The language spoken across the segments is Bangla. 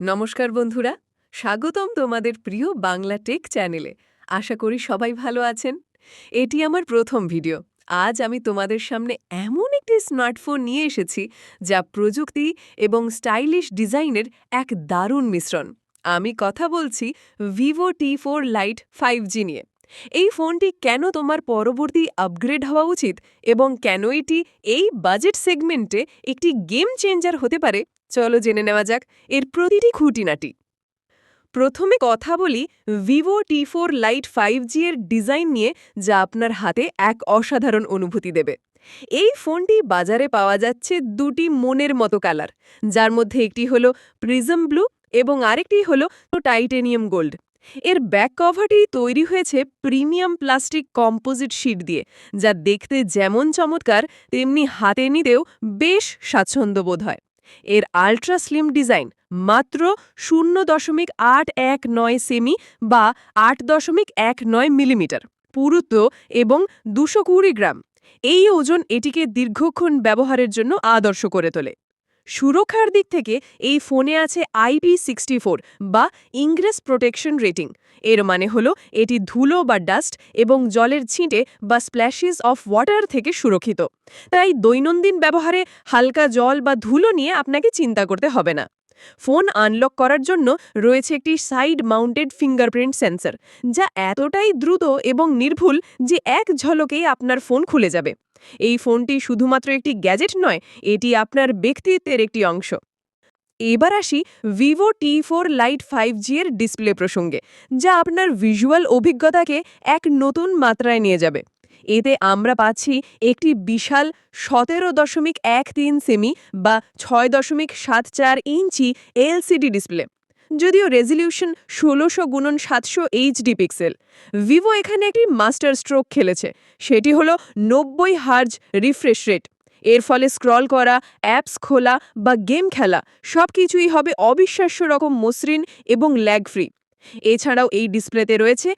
নমস্কার বন্ধুরা, স্বাগতম তোমাদের প্রিয় বাংলা টেক চ্যানেলে। আশা করি সবাই ভালো আছেন। এটি আমার প্রথম ভিডিও। আজ আমি তোমাদের সামনে এমন একটি স্মার্টফোন নিয়ে এসেছি, যা প্রযুক্তি এবং স্টাইলিশ ডিজাইনের এক দারুণ মিশ্রণ। আমি কথা বলছি Vivo T four lite five G নিয়ে। এই ফোনটি কেন তোমার পরবর্তী আপগ্রেড হওয়া উচিত এবং কেন এটি এই বাজেট সেগমেন্টে একটি গেম চেঞ্জার হতে পারে চলো জেনে নেওয়া যাক এর প্রতিটি খুঁটিনাটি। প্রথমে কথা বলি Vivo T four lite five G এর ডিজাইন নিয়ে, যা আপনার হাতে এক অসাধারণ অনুভূতি দেবে। এই ফোনটি বাজারে পাওয়া যাচ্ছে দুটি মনের মতো কালার, যার মধ্যে একটি হল প্রিজম ব্লু এবং আরেকটি হল টাইটেনিয়াম গোল্ড। এর ব্যাক কভারটি তৈরি হয়েছে প্রিমিয়াম প্লাস্টিক কম্পোজিট শিট দিয়ে, যা দেখতে যেমন চমৎকার, তেমনি হাতে নিতেও বেশ স্বাচ্ছন্দ্য বোধ হয়। এর আল্ট্রা স্লিম ডিজাইন মাত্র শূন্য দশমিক আট এক নয় সেমি বা আট দশমিক এক নয় মিলিমিটার পুরুত্ব এবং দুশো কুড়ি গ্রাম। এই ওজন এটিকে দীর্ঘক্ষণ ব্যবহারের জন্য আদর্শ করে তোলে। সুরক্ষার দিক থেকে এই ফোনে আছে আইপি সিক্সটি বা ইংরেস প্রোটেকশন রেটিং এর মানে হল এটি ধুলো বা ডাস্ট এবং জলের ছিঁটে বা স্প্ল্যাশিস অফ ওয়াটার থেকে সুরক্ষিত। তাই দৈনন্দিন ব্যবহারে হালকা জল বা ধুলো নিয়ে আপনাকে চিন্তা করতে হবে না। ফোন আনলক করার জন্য রয়েছে একটি সাইড মাউন্টেড ফিঙ্গারপ্রিন্ট সেন্সর যা এতটাই দ্রুত এবং নির্ভুল যে এক ঝলকেই আপনার ফোন খুলে যাবে। এই ফোনটি শুধুমাত্র একটি গ্যাজেট নয়, এটি আপনার ব্যক্তিত্বের একটি অংশ। এবার আসি Vivo T four lite five G এর ডিসপ্লে প্রসঙ্গে, যা আপনার ভিজুয়াল অভিজ্ঞতাকে এক নতুন মাত্রায় নিয়ে যাবে। এতে আমরা পাচ্ছি একটি বিশাল সতেরো দশমিক এক তিন সেমি বা ছয় দশমিক সাত চার ইঞ্চি এলসিডি ডিসপ্লে। যদিও রেজলিউশন ষোলোশো গুণন সাতশো এইচডি পিক্সেল। ভিভো এখানে একটি মাস্টার স্ট্রোক খেলেছে। সেটি হলো নব্বই হার্জ রিফ্রেশ রেট। এর ফলে স্ক্রল করা, অ্যাপস খোলা বা গেম খেলা সব কিছুই হবে অবিশ্বাস্য রকম মসৃণ এবং ল্যাগ ফ্রি এছাড়াও এই ডিসপ্লেতে রয়েছে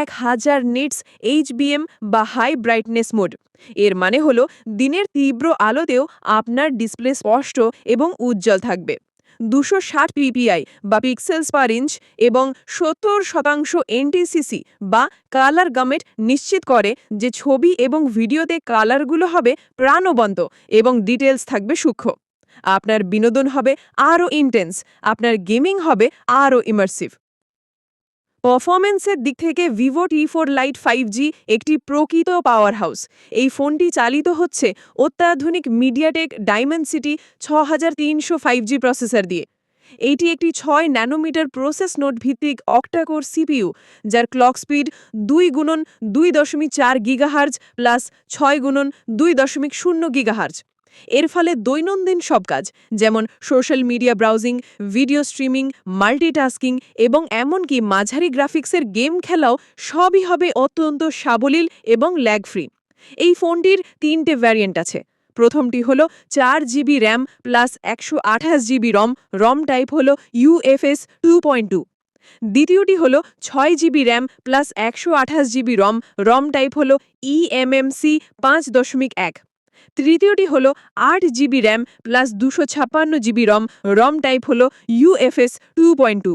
এক হাজার নিটস এইচবিএম বা হাই ব্রাইটনেস মোড। এর মানে হল দিনের তীব্র আলোতেও আপনার ডিসপ্লে স্পষ্ট এবং উজ্জ্বল থাকবে। দুশো ষাট পিপিআই বা পিক্সেলস পার ইঞ্চ এবং সত্তর শতাংশ এনটিসিসি বা কালার গামেট নিশ্চিত করে যে ছবি এবং ভিডিওতে কালারগুলো হবে প্রাণবন্ত এবং ডিটেলস থাকবে সূক্ষ্ম। আপনার বিনোদন হবে আরও ইন্টেন্স, আপনার গেমিং হবে আরও ইমার্সিভ। পারফরমেন্সের দিক থেকে Vivo T four lite five G একটি প্রকৃত পাওয়ার হাউস এই ফোনটি চালিত হচ্ছে অত্যাধুনিক মিডিয়াটেক ডায়মেন্সিটি ছ হাজার তিনশো ফাইভ জি প্রসেসর দিয়ে। এটি একটি ছয় ন্যানোমিটার প্রসেস নোট ভিত্তিক অক্টাকোর সিপিইউ যার ক্লক স্পিড দুই গুণন দুই দশমিক চার গিগাহার্জ প্লাস ছয় গুণন দুই দশমিক শূন্য গিগাহার্জ এর ফলে দৈনন্দিন সব কাজ, যেমন social media browsing video streaming multitasking এবং এমনকি মাঝারি গ্রাফিক্সের গেম খেলাও সবই হবে অত্যন্ত সাবলীল এবং ল্যাগ ফ্রি এই ফোনটির তিনটে ভ্যারিয়েন্ট আছে। প্রথমটি হল চার জিবি র্যাম প্লাস একশো আঠাশ জিবি রম রম টাইপ হল ইউএফএস টু পয়েন্ট টু দ্বিতীয়টি হল ছয় জিবি র্যাম প্লাস একশো আঠাশ জিবি রম রম টাইপ হল ইএমএমসি পাঁচ দশমিক এক। তৃতীয়টি হল আট জিবি র্যাম প্লাস দুশো ছাপ্পান্ন জিবি রম রম টাইপ হল ইউএফএস টু পয়েন্ট টু।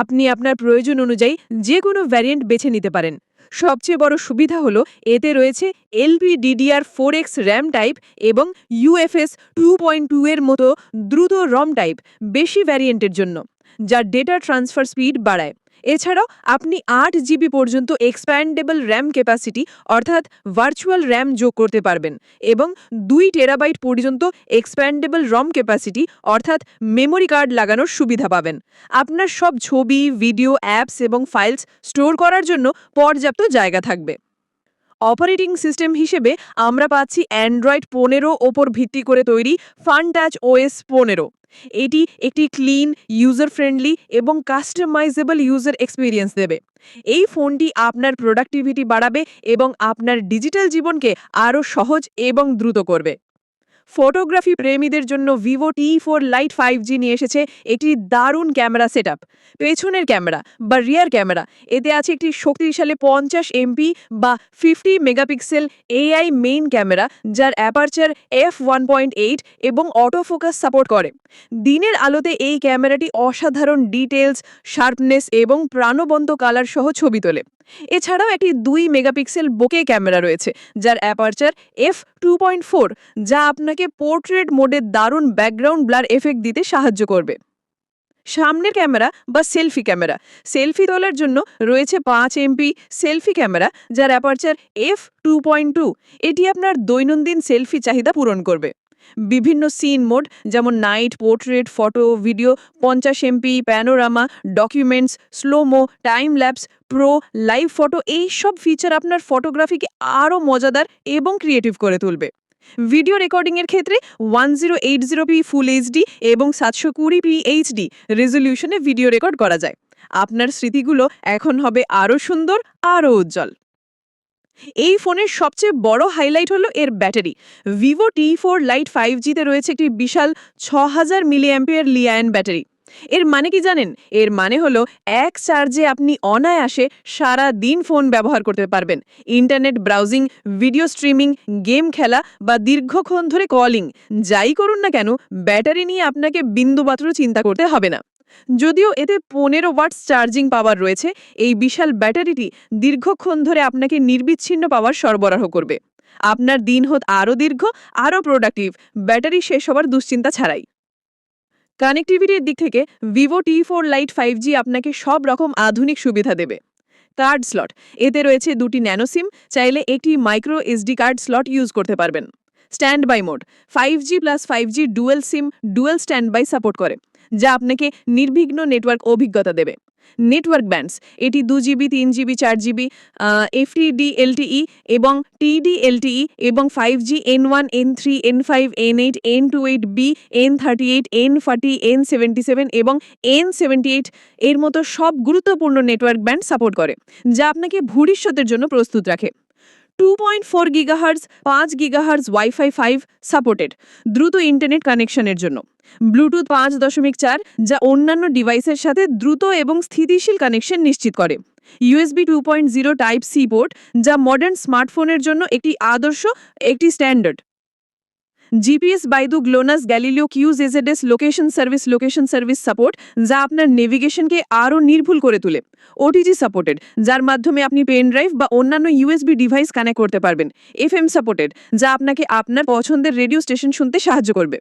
আপনি আপনার প্রয়োজন অনুযায়ী যে কোনো ভ্যারিয়েন্ট বেছে নিতে পারেন। সবচেয়ে বড় সুবিধা হল এতে রয়েছে LP DDR four X RAM type এবং ইউএফএস টু পয়েন্ট টু এর মতো দ্রুত রম টাইপ বেশি ভ্যারিয়েন্টের জন্য, যা ডেটা ট্রান্সফার স্পিড বাড়ায়। এছাড়াও আপনি আট জিবি পর্যন্ত এক্সপ্যান্ডেবল র্যাম ক্যাপাসিটি অর্থাৎ ভার্চুয়াল র্যাম যোগ করতে পারবেন এবং দুই টেরাবাইট পর্যন্ত এক্সপ্যান্ডেবল রম ক্যাপাসিটি অর্থাৎ মেমোরি কার্ড লাগানোর সুবিধা পাবেন। আপনার সব ছবি ভিডিও অ্যাপস এবং ফাইলস স্টোর করার জন্য পর্যাপ্ত জায়গা থাকবে। অপারেটিং সিস্টেম হিসেবে আমরা পাচ্ছি অ্যান্ড্রয়েড পনেরো ওপর ভিত্তি করে তৈরি ফান টাচ ওএস পনেরো। এটি একটি ক্লিন ইউজার ফ্রেন্ডলি এবং কাস্টমাইজেবল ইউজার এক্সপিরিয়েন্স দেবে। এই ফোনটি আপনার প্রোডাক্টিভিটি বাড়াবে এবং আপনার ডিজিটাল জীবনকে আরও সহজ এবং দ্রুত করবে। ফটোগ্রাফি প্রেমীদের জন্য Vivo T four lite five G নিয়ে এসেছে একটি দারুণ ক্যামেরা সেটআপ পেছনের ক্যামেরা বা রিয়ার ক্যামেরা, এতে আছে একটি শক্তিশালী পঞ্চাশ এমপি বা fifty megapixel AI main camera, যার aperture F one point eight এবং অটো ফোকাস সাপোর্ট করে। দিনের আলোতে এই ক্যামেরাটি অসাধারণ ডিটেলস শার্পনেস এবং প্রাণবন্ত কালার সহ ছবি তোলে। এছাড়াও একটি দুই মেগাপিক্সেল বোকে ক্যামেরা রয়েছে, যার অ্যাপারচার এফ টু যা আপনাকে পোর্ট্রেট মোডে দারুণ ব্যাকগ্রাউন্ড ব্লার এফেক্ট দিতে সাহায্য করবে। সামনের ক্যামেরা বা সেলফি ক্যামেরা। সেলফি তোলার জন্য রয়েছে পাঁচ এমপি সেলফি ক্যামেরা, যার অ্যাপারচার এফ টু। এটি আপনার দৈনন্দিন সেলফি চাহিদা পূরণ করবে। বিভিন্ন সিন মোড যেমন নাইট পোর্ট্রেট ফটো ভিডিও পঞ্চাশ MP panorama documents slomo time lapse pro live photo এই সব ফিচার আপনার ফটোগ্রাফিকে আরও মজাদার এবং ক্রিয়েটিভ করে তুলবে। ভিডিও রেকর্ডিংয়ের ক্ষেত্রে one zero eight zero P full HD এবং সাতশো কুড়ি পি এইচডি রেজলিউশনে ভিডিও রেকর্ড করা যায়। আপনার স্মৃতিগুলো এখন হবে আরও সুন্দর আরও উজ্জ্বল। এই ফোনের সবচেয়ে বড় হাইলাইট হলো এর battery. Vivo T four lite five জিতে রয়েছে একটি বিশাল ছ হাজার মিলি অ্যাম্পিয়ার লিয়ায়ন ব্যাটারি। এর মানে কি জানেন? এর মানে হলো এক চার্জে আপনি অনায়াসে সারা দিন ফোন ব্যবহার করতে পারবেন। Internet browsing video streaming game খেলা বা দীর্ঘক্ষণ ধরে কলিং যাই করুন না কেন, ব্যাটারি নিয়ে আপনাকে বিন্দুমাত্র চিন্তা করতে হবে না। যদিও এতে পনেরো ওয়াটস চার্জিং পাওয়ার রয়েছে, এই বিশাল ব্যাটারিটি দীর্ঘক্ষণ ধরে আপনাকে নির্বিচ্ছিন্ন পাওয়ার সরবরাহ করবে। আপনার দিন হোত আরও দীর্ঘ, আরও প্রোডাক্টিভ ব্যাটারি শেষ হবার দুশ্চিন্তা ছাড়াই। কানেক্টিভিটির দিক থেকে Vivo T four lite five G আপনাকে সব রকম আধুনিক সুবিধা দেবে। কার্ড স্লট, এতে রয়েছে দুটি ন্যানো সিম, চাইলে একটি micro SD card slot use করতে পারবেন। Standby mode five G plus five G dual SIM dual standby support করে, যা আপনাকে নির্বিঘ্ন নেটওয়ার্ক অভিজ্ঞতা দেবে। নেটওয়ার্ক ব্যান্ডস এটি দু জিবি তিন জিবি চার জিবি এফটিডি এলটিই এবং টিডি এলটিই এবং five G N one N three N five N eight N two eight B N thirty eight N forty N seventy seven এবং এন সেভেন্টি এইট এর মতো সব গুরুত্বপূর্ণ নেটওয়ার্ক ব্যান্ড সাপোর্ট করে, যা আপনাকে ভবিষ্যতের জন্য প্রস্তুত রাখে। টু পয়েন্ট ফোর গিগাহার্স পাঁচ গিগাহার্স ওয়াইফাই ফাইভ সাপোর্টেড দ্রুত ইন্টারনেট কানেকশনের জন্য। ব্লুটুথ পাঁচ দশমিক চার, যা অন্যান্য ডিভাইসের সাথে দ্রুত এবং স্থিতিশীল কানেকশন নিশ্চিত করে। USB two point zero type C port যা মডার্ন স্মার্টফোনের জন্য একটি আদর্শ, একটি standard GPS Beidou GLONASS Galileo QZSS location service location service support যা আপনার নেভিগেশনকে আরও নির্ভুল করে তোলে। ওটিজি সাপোর্টেড যার মাধ্যমে আপনি পেন ড্রাইভ বা অন্যান্য ইউএসবি ডিভাইস কানেক্ট করতে পারবেন। এফএম সাপোর্টেড যা আপনাকে আপনার পছন্দের রেডিও স্টেশন শুনতে সাহায্য করবে।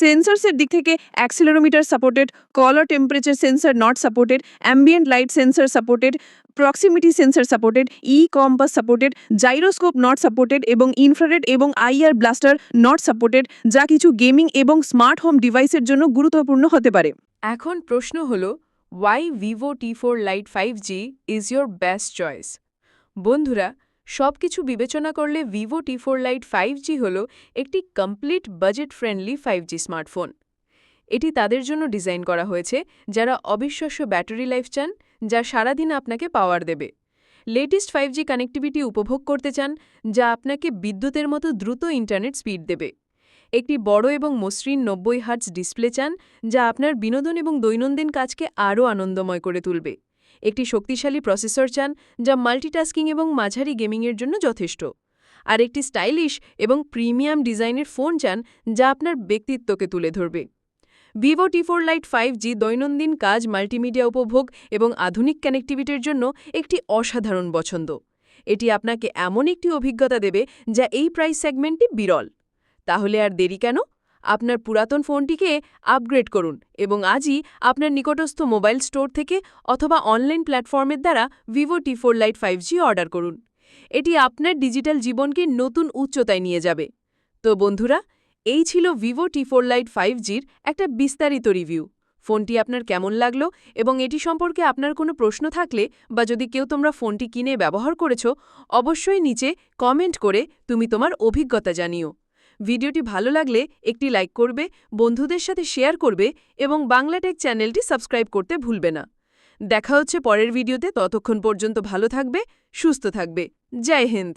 সেন্সরসের দিক থেকে accelerometer supported colour temperature sensor not supported ambient light sensor supported proximity sensor supported E compass supported gyroscope not supported এবং ইনফ্রারেড এবং আইআর ব্লাস্টার নট সাপোর্টেড যা কিছু গেমিং এবং স্মার্ট হোম ডিভাইসের জন্য গুরুত্বপূর্ণ হতে পারে। এখন প্রশ্ন হল why Vivo T four lite five G is your best choice বন্ধুরা সব কিছু বিবেচনা করলে Vivo T four lite five G হল একটি complete budget friendly five G smartphone এটি তাদের জন্য ডিজাইন করা হয়েছে, যারা অবিশ্বাস্য ব্যাটারি লাইফ চান, যা সারাদিন আপনাকে পাওয়ার দেবে। লেটেস্ট ফাইভ জি কানেক্টিভিটি উপভোগ করতে চান, যা আপনাকে বিদ্যুতের মতো দ্রুত ইন্টারনেট স্পিড দেবে। একটি বড় এবং মসৃণ নব্বই হার্টস ডিসপ্লে চান, যা আপনার বিনোদন এবং দৈনন্দিন কাজকে আরও আনন্দময় করে তুলবে। একটি শক্তিশালী প্রসেসর চান যা মাল্টিটাস্কিং এবং মাঝারি গেমিংয়ের জন্য যথেষ্ট। আর একটি স্টাইলিশ এবং প্রিমিয়াম ডিজাইনের ফোন চান যা আপনার ব্যক্তিত্বকে তুলে ধরবে। Vivo T four lite five G দৈনন্দিন কাজ, মাল্টিমিডিয়া উপভোগ এবং আধুনিক কানেক্টিভিটির জন্য একটি অসাধারণ পছন্দ। এটি আপনাকে এমন একটি অভিজ্ঞতা দেবে যা এই প্রাইস সেগমেন্টটি বিরল। তাহলে আর দেরি কেন? আপনার পুরাতন ফোনটিকে আপগ্রেড করুন এবং আজই আপনার নিকটস্থ মোবাইল স্টোর থেকে অথবা অনলাইন প্ল্যাটফর্মের দ্বারা Vivo T four lite five G order করুন। এটি আপনার ডিজিটাল জীবনকে নতুন উচ্চতায় নিয়ে যাবে। তো বন্ধুরা, এই ছিল Vivo T four lite five জির একটা বিস্তারিত রিভিউ। ফোনটি আপনার কেমন লাগল এবং এটি সম্পর্কে আপনার কোনো প্রশ্ন থাকলে বা যদি কেউ তোমরা ফোনটি কিনে ব্যবহার করেছ, অবশ্যই নিচে কমেন্ট করে তুমি তোমার অভিজ্ঞতা জানিও। ভিডিওটি ভালো লাগলে একটি লাইক করবে, বন্ধুদের সাথে শেয়ার করবে এবং বাংলাটেক চ্যানেলটি সাবস্ক্রাইব করতে ভুলবে না। দেখা হচ্ছে পরের ভিডিওতে, ততক্ষণ পর্যন্ত ভালো থাকবে, সুস্থ থাকবে। জয় হিন্দ!